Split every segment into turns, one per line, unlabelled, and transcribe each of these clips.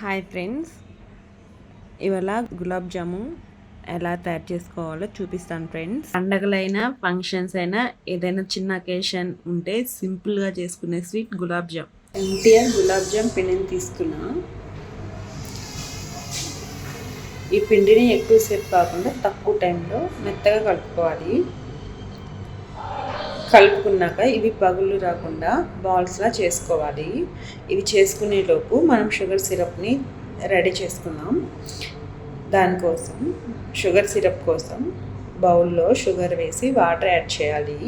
Hi friends. ఇవాళ గులాబ్ జామున్ ఎలా తయారు చేసుకోవాలో చూపిస్తాను ఫ్రెండ్స్. పండగలైనా ఫంక్షన్స్ అయినా ఏదైనా చిన్న అకేషన్ ఉంటే సింపుల్గా చేసుకునే స్వీట్ గులాబ్ జామ్. ఎన్టీఆర్ గులాబ్ జామ్ పిండిని తీసుకున్నా. ఈ పిండిని ఎక్కువసేపు కాకుండా తక్కువ టైంలో మెత్తగా కలుపుకోవాలి. కలుపుకున్నాక ఇవి పగులు రాకుండా బాల్స్లా చేసుకోవాలి. ఇవి చేసుకునేలోపు మనం షుగర్ సిరప్ని రెడీ చేసుకుందాం. దానికోసం షుగర్ సిరప్ కోసం బౌల్లో షుగర్ వేసి వాటర్ యాడ్ చేయాలి.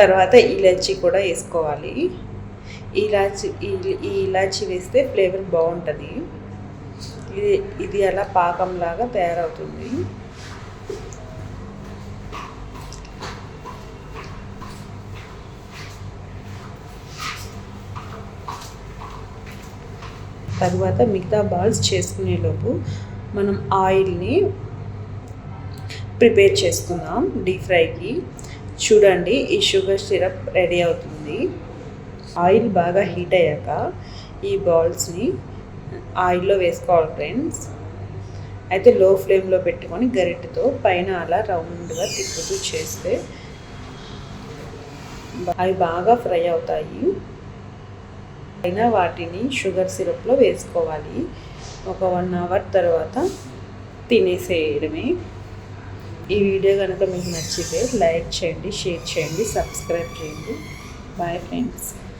తర్వాత ఇలాచీ కూడా వేసుకోవాలి. ఇలాచి ఈ ఇలాచీ వేస్తే ఫ్లేవర్ బాగుంటుంది. ఇది ఇది అలా పాకంలాగా తయారవుతుంది. తర్వాత మిగతా బాల్స్ చేసుకునేలోపు మనం ఆయిల్ని ప్రిపేర్ చేసుకుందాం డీప్ ఫ్రైకి. చూడండి ఈ షుగర్ సిరప్ రెడీ అవుతుంది. ఆయిల్ బాగా హీట్ అయ్యాక ఈ బాల్స్ని ఆయిల్లో వేసుకోవాలి ఫ్రెండ్స్. అయితే లో ఫ్లేమ్లో పెట్టుకొని గరిటెతో పైన అలా రౌండ్గా తిప్పుతూ చేస్తే అవి బాగా ఫ్రై అవుతాయి. అయినా వాటిని షుగర్ సిరప్లో వేసుకోవాలి. ఒక వన్ అవర్ తర్వాత తినేసేయడమే. ఈ వీడియో కనుక మీకు నచ్చితే లైక్ చేయండి షేర్ చేయండి సబ్స్క్రైబ్ చేయండి. Bye friends.